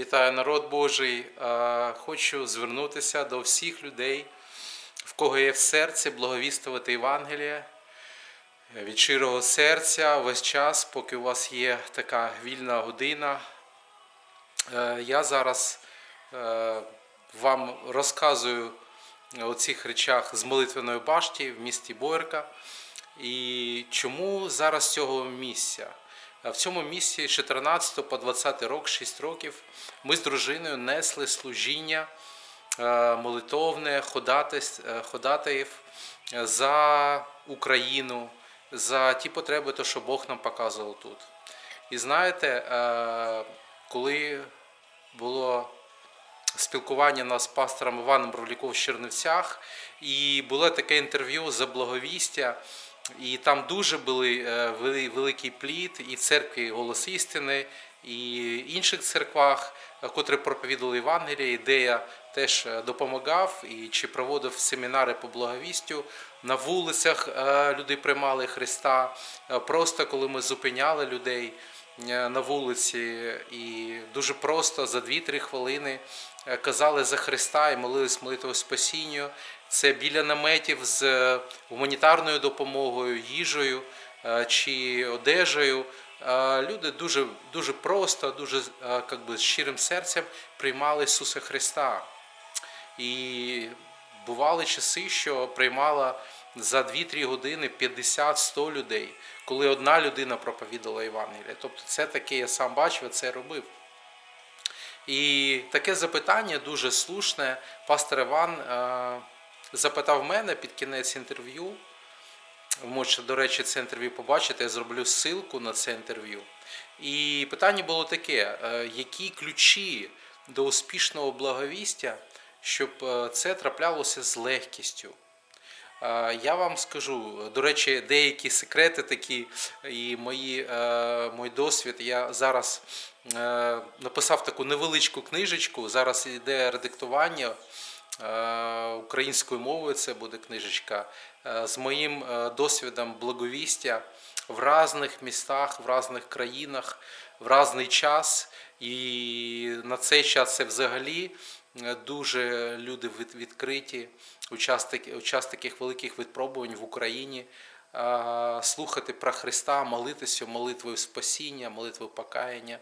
Вітаю народ Божий. Хочу звернутися до всіх людей, в кого є в серці благовістувати Євангеліє від щирого серця весь час, поки у вас є така вільна година. Е, Я зараз е, вам розказую о цих речах з молитвеної башті в місті Боярка. І чому зараз цього місця? В цьому місці з 14 по 20 рок, 6 років, ми з дружиною несли служіння е, молитовне, е, ходатаїв за Україну, за ті потреби, то, що Бог нам показував тут. І знаєте, е, коли було спілкування нас з пастором Іваном Бровляком в Чернівцях, і було таке інтерв'ю за благовістя. І там дуже були е, вели- великий плід і церкві Голос істини, і інших церквах, котрі проповідували Євангеліє, де я теж е, допомагав і чи проводив семінари по благовістю. На вулицях е, люди приймали Христа. Просто коли ми зупиняли людей на вулиці, і дуже просто за 2-3 хвилини казали за Христа і молились молитвою спасінню. Це біля наметів з е, гуманітарною допомогою, їжею е, чи одежею. Е, Люди дуже, дуже просто, дуже как би, щирим серцем приймали Ісуса Христа. І бували часи, що приймала за 2-3 години 50-100 людей, коли одна людина проповідала Євангелія. Тобто це таке, я сам бачив, це робив. І таке запитання дуже слушне. Пастор Іван запитав мене під кінець інтерв'ю. Можете, до речі, це інтерв'ю побачити, я зроблю ссылку на це інтерв'ю. І питання було таке: е, які ключі до успішного благовістя, щоб е, це траплялося з легкістю? Е, Я вам скажу, до речі, деякі секрети такі і мої, мій досвід. Я зараз написав таку невеличку книжечку. Зараз йде редактування українською мовою. Це буде книжечка е, з моїм е, досвідом благовістя в різних містах, в різних країнах, в різний час. І на цей час це взагалі е, дуже люди відкриті у час, таки- у час таких великих випробувань в Україні. Слухати про Христа, молитися молитвою спасіння, молитвою покаяння.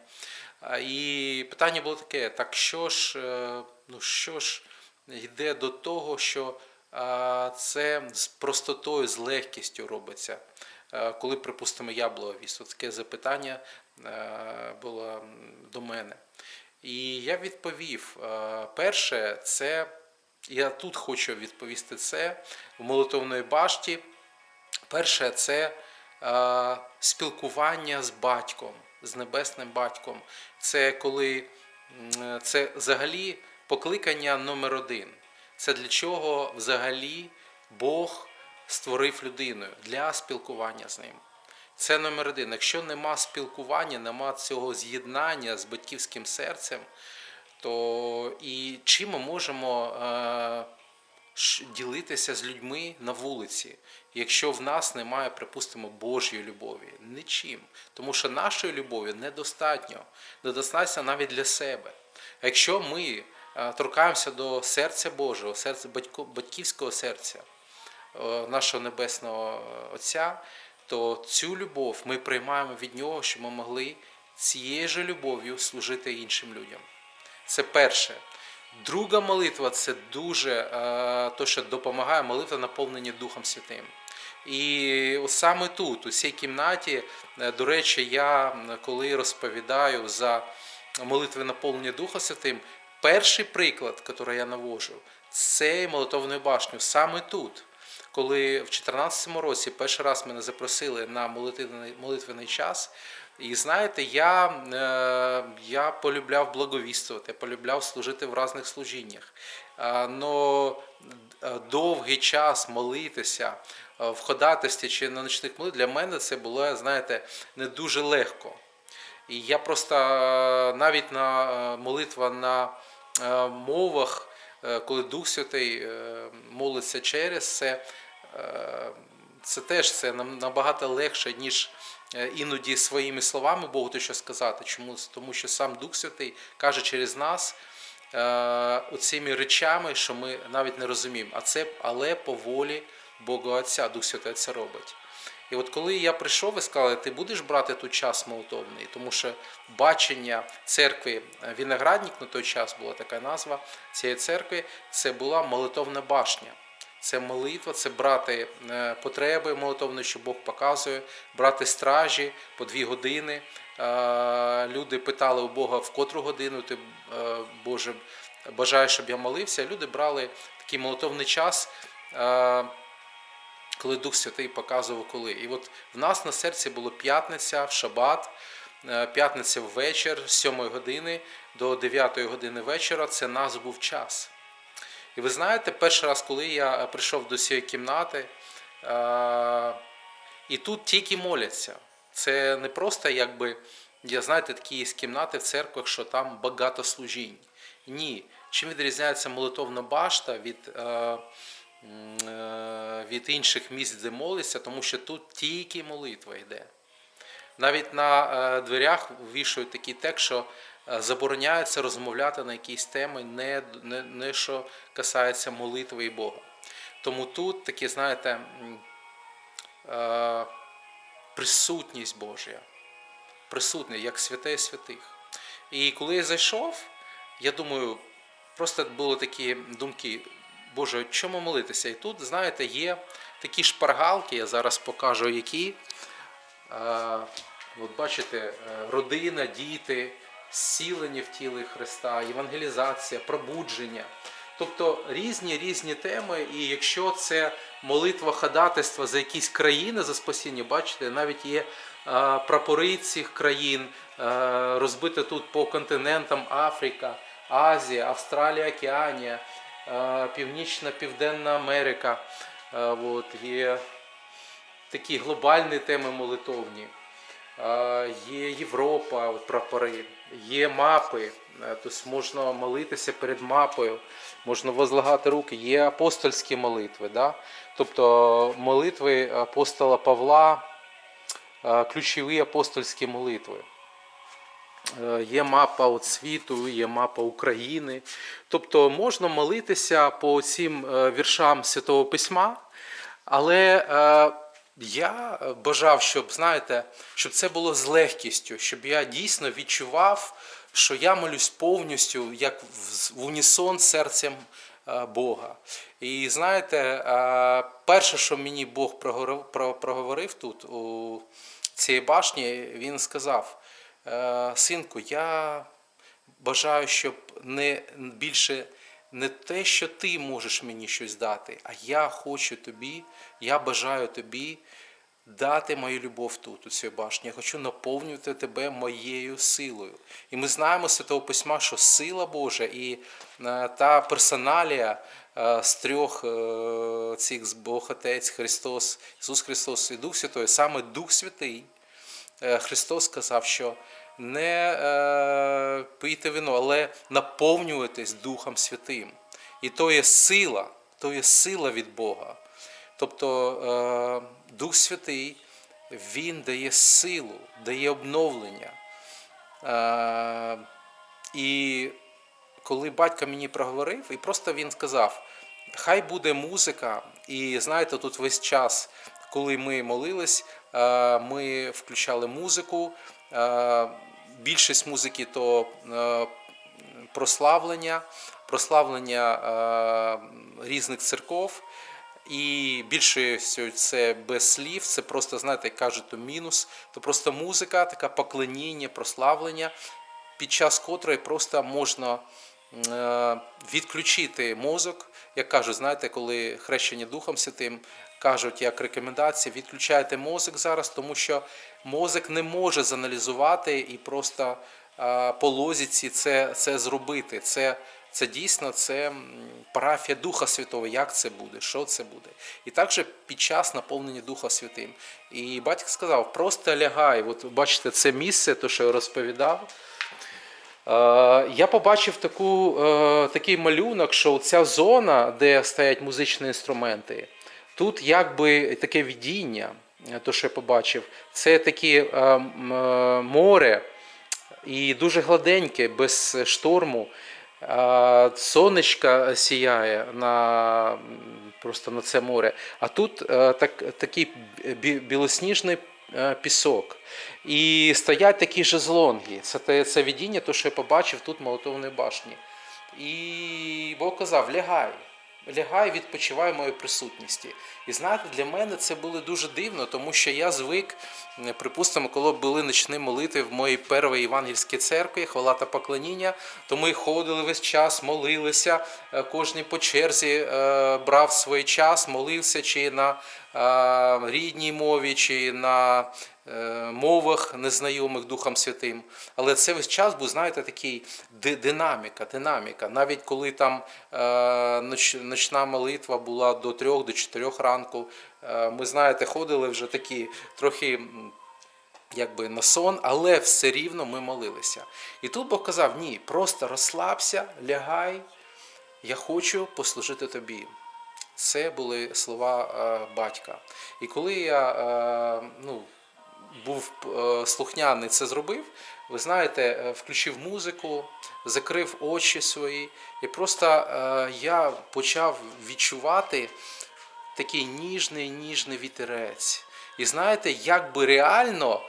І питання було таке: так що ж, е, ну що ж йде до того, що це з простотою, з легкістю робиться. Коли, припустимо, я благовіст, От таке запитання було до мене. І я відповів: перше, це я тут хочу відповісти це в молитовної башті. Перше, це спілкування з батьком, з небесним батьком. Це коли це взагалі покликання номер один. Це для чого взагалі Бог створив людину для спілкування з ним. Це номер один. Якщо нема спілкування, нема цього з'єднання з батьківським серцем, то і чим ми можемо е, ділитися з людьми на вулиці, якщо в нас немає, припустимо, Божої любові? Нічим. Тому що нашої любові недостатньо, недостатньо навіть для себе. Якщо ми торкаємося до серця Божого, серця батьківського серця, нашого небесного Отця, то цю любов ми приймаємо від нього, щоб ми могли цією же любов'ю служити іншим людям. Це перше. Друга молитва це дуже е, то, що допомагає молитва наповнення Духом Святим. І саме тут, у цій кімнаті, е, до речі, я коли розповідаю за молитви наповнення Духа Святим, перший приклад, який я навожу, це молитовною башню саме тут. Коли в 2014 році перший раз мене запросили на молитвений, молитвений час, і знаєте, я, е, я полюбляв благовістувати, полюбляв служити в різних служіннях. Е, Но довгий час молитися е, в ходатайстві чи на ночних молитвах, для мене це було, знаєте, не дуже легко. І я просто е, навіть на е, молитва на е, мовах, е, коли Дух Святий е, молиться через це, е, це теж це набагато легше, ніж е, іноді своїми словами Богу те, що сказати. Чому? Тому що сам Дух Святий каже через нас е, оцими речами, що ми навіть не розуміємо. А це але по волі Бога Отця, Дух Святий це робить. І от коли я прийшов і сказали, ти будеш брати тут час молитовний, тому що бачення церкви е, Виноградник на той час була така назва цієї церкви, це була молитовна башня. Це молитва, це брати е, потреби молитовної, що Бог показує, брати стражі по дві години. Е, Люди питали у Бога, в котру годину ти, Боже, бажаєш, щоб я молився. Люди брали такий молитовний час. Коли Дух Святий показував коли. І от в нас на серці було п'ятниця в шабат, е, п'ятниця ввечір з 7 години до 9 години вечора. Це нас був час. І ви знаєте, перший раз, коли я прийшов до цієї кімнати, е, і тут тільки моляться. Це не просто якби, я знаєте, такі є кімнати в церквах, що там багато служінь. Ні. Чим відрізняється молитовна башта від, е, від інших місць, де моляться, тому що тут тільки молитва йде. Навіть на е, дверях вішають такий текст, що е, забороняється розмовляти на якісь теми, не, не, не що касається молитви і Бога. Тому тут такі, знаєте, е, присутність Божа, присутня, як святе святих. І коли я зайшов, я думаю, просто були такі думки, Боже, чому молитися? І тут, знаєте, є такі шпаргалки, я зараз покажу, які. Е, От бачите, е, родина, діти, зцілення в тілі Христа, євангелізація, пробудження. Тобто різні різні теми, і якщо це молитва ходатайства за якісь країни за спасіння, бачите, навіть є е, прапори цих країн, розбите тут по континентам Африка, Азія, Австралія, Океанія, Північна Південна Америка. От, є такі глобальні теми молитовні. Є Європа, от прапори, є мапи, тобто можна молитися перед мапою, можна возлагати руки, є апостольські молитви. Да? Тобто молитви апостола Павла, ключові апостольські молитви. Е, Є мапа от світу, є мапа України. Тобто можна молитися по цим е, віршам Святого Письма, але е, я бажав, щоб знаєте, щоб це було з легкістю, щоб я дійсно відчував, що я молюсь повністю, як в унісон серцем Бога. І знаєте, перше, що мені Бог проговорив, тут, у цій башні, він сказав: «Е, Синку, я бажаю, щоб не більше не те, що ти можеш мені щось дати, а я хочу тобі, я бажаю тобі дати мою любов тут, у цій башні. Я хочу наповнювати тебе моєю силою. І ми знаємо з Святого Письма, що сила Божа і е, та персоналія е, з трьох е, цих Бог Отець, Христос, Ісус Христос і Дух Святой, саме Дух Святий. Е, Христос сказав, що не е, пийте вино, але наповнюйтесь Духом Святим. І то є сила, то є сила від Бога. Тобто е, Дух Святий, Він дає силу, дає обновлення. Е, і коли батько мені проговорив, і просто він сказав: хай буде музика, і знаєте, тут весь час, коли ми молились, е, ми включали музику. Більшість музики то е, прославлення, прославлення е, різних церков. І більшістю це без слів, це просто, знаєте, як кажуть, то мінус, то просто музика, така поклоніння, прославлення, під час котрої просто можна відключити мозок. Як кажуть, знаєте, коли хрещення Духом Святим кажуть як рекомендація, відключайте мозок зараз, тому що мозок не може заналізувати і просто е, по лозіці це, це зробити. Це, це дійсно це парафія Духа Святого. Як це буде? Що це буде? І також під час наповнення Духа Святим. І батько сказав: просто лягай. От бачите, це місце, то що я розповідав. Е, Я побачив таку, е, такий малюнок, що ця зона, де стоять музичні інструменти, тут якби таке видіння. е, то, що я побачив, це таке море і дуже гладеньке, без шторму. Сонечка сіяє на, просто на це море. А тут так, такий білосніжний пісок. І стоять такі жезлонги. Це, те- це видіння, то, що я побачив тут молотовної башні. І Бог казав: лягай, лягай, відпочивай в моїй присутності. І знаєте, для мене це було дуже дивно, тому що я звик, е, припустимо, коли були ночні молитви в моїй першій євангельській церкві, хвала та поклоніння, то ми ходили весь час, молилися, е, кожен по черзі е, брав свій час, молився чи на е, рідній мові, чи на е, мовах незнайомих Духом Святим. Але це весь час був, знаєте, такий динаміка, динаміка. Навіть коли там е, ночна молитва була до трьох, до чотирьох ранку, е, ми, знаєте, ходили вже такі трохи. Якби на сон, але все рівно ми молилися. І тут Бог казав: ні, просто розслабся, лягай, я хочу послужити тобі. Це були слова е, батька. І коли я е, ну, був е, слухняний це зробив, ви знаєте, включив музику, закрив очі свої, і просто я почав відчувати такий ніжний ніжний вітерець. І знаєте, якби реально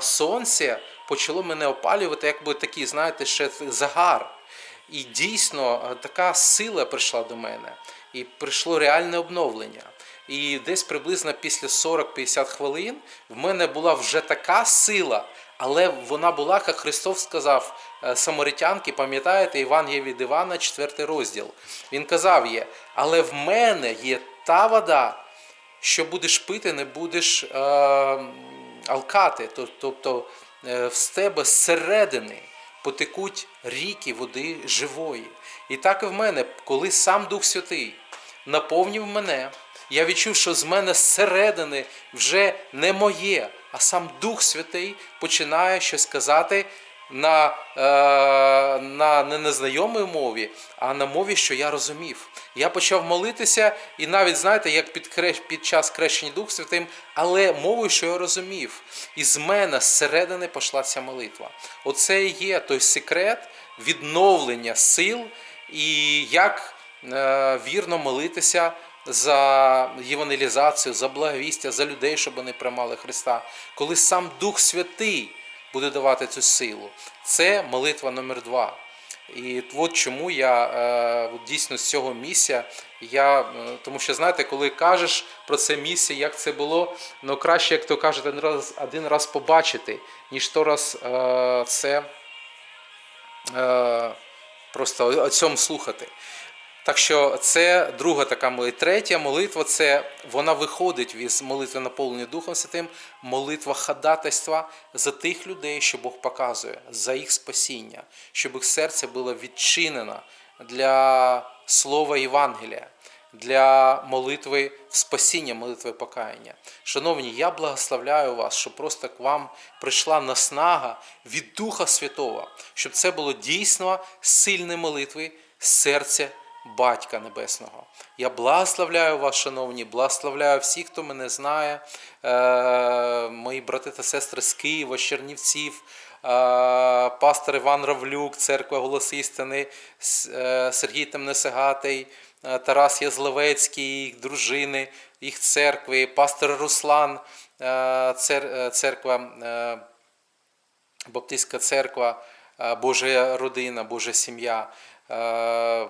сонце почало мене опалювати, якби такий, знаєте, ще загар. І дійсно така сила прийшла до мене, і прийшло реальне обновлення. І десь приблизно після 40-50 хвилин в мене була вже така сила, але вона була, як Христос сказав е, самаритянки, пам'ятаєте, Євангеліє від Івана, 4 розділ. Він казав є, але в мене є та вода, що будеш пити, не будеш е, алкати. Тобто е, з тебе зсередини потекуть ріки води живої. І так і в мене, коли сам Дух Святий наповнив мене, я відчув, що з мене зсередини вже не моє, а сам Дух Святий починає щось казати на, е, на не незнайомій мові, а на мові, що я розумів. Я почав молитися, і навіть знаєте, як під, під час крещення Дух Святим, але мовою, що я розумів. І з мене зсередини пішла ця молитва. Оце і є той секрет відновлення сил і як е, вірно молитися за євангелізацію, за благовістя, за людей, щоб вони приймали Христа. Коли сам Дух Святий буде давати цю силу. Це молитва номер два. І от чому я е, дійсно з цього місця, я, е, тому що знаєте, коли кажеш про це місце, як це було, ну краще, як то кажуть, один раз, один раз побачити, ніж сто раз е, це просто о цьому слухати. Так що це друга така молитва. Третя молитва це вона виходить із молитви наповнення Духом Святим, молитва ходатайства за тих людей, що Бог показує, за їх спасіння, щоб їх серце було відчинено для слова Євангелія, для молитви спасіння, молитви покаяння. Шановні, я благословляю вас, щоб просто к вам прийшла наснага від Духа Святого, щоб це було дійсно сильні молитви серця. Батька Небесного. Я благословляю вас, шановні, благословляю всіх, хто мене знає, е, мої брати та сестри з Києва, з Чернівців, е, пастор Іван Равлюк, церква Голос істини, е, Сергій Темнесегатий, Тарас Язловецький, їх дружини, їх церкви, пастор Руслан, цер- церква. Баптистська церква, Божа родина, Божа сім'я,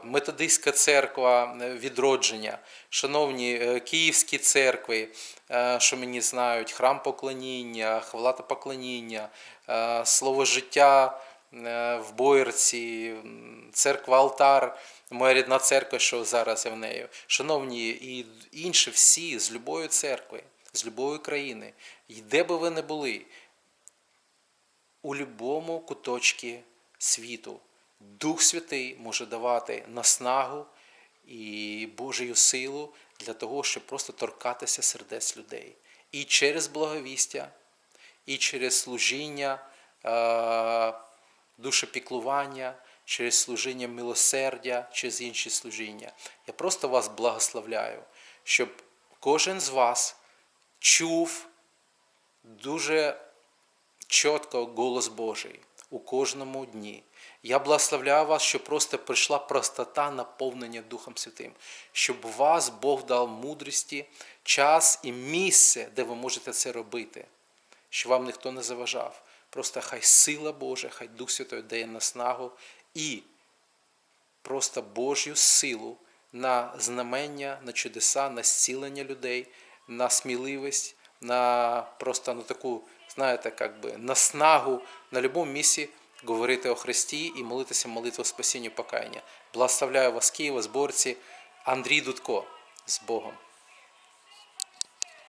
Методистська церква е, відродження, шановні е, київські церкви, е, що мені знають, храм поклоніння, хвала та поклоніння, е, слово життя е, в Боярці, м, церква Алтар. Моя рідна церква, що зараз я в нею. Шановні, і інші всі з любої церкви, з любої країни, і де би ви не були, у будь-якому куточці світу. Дух Святий може давати наснагу і Божою силу для того, щоб просто торкатися сердець людей. І через благовістя, і через служіння, е, душепіклування, через служіння милосердя, через інші служіння. Я просто вас благословляю, щоб кожен з вас чув дуже чітко голос Божий у кожному дні. Я благословляю вас, щоб просто прийшла простота наповнення Духом Святим, щоб вас Бог дав мудрості, час і місце, де ви можете це робити, щоб вам ніхто не заважав. Просто хай сила Божа, хай Дух Святой дає наснагу і просто Божю силу на знамення, на чудеса, на зцілення людей, на сміливість, на просто на таку, знаєте, би, наснагу на будь-якому місці говорити о Христі і молитися молитву спасіння покаяння. Благословляю вас, Києва, зборці, Андрій Дудко з Богом.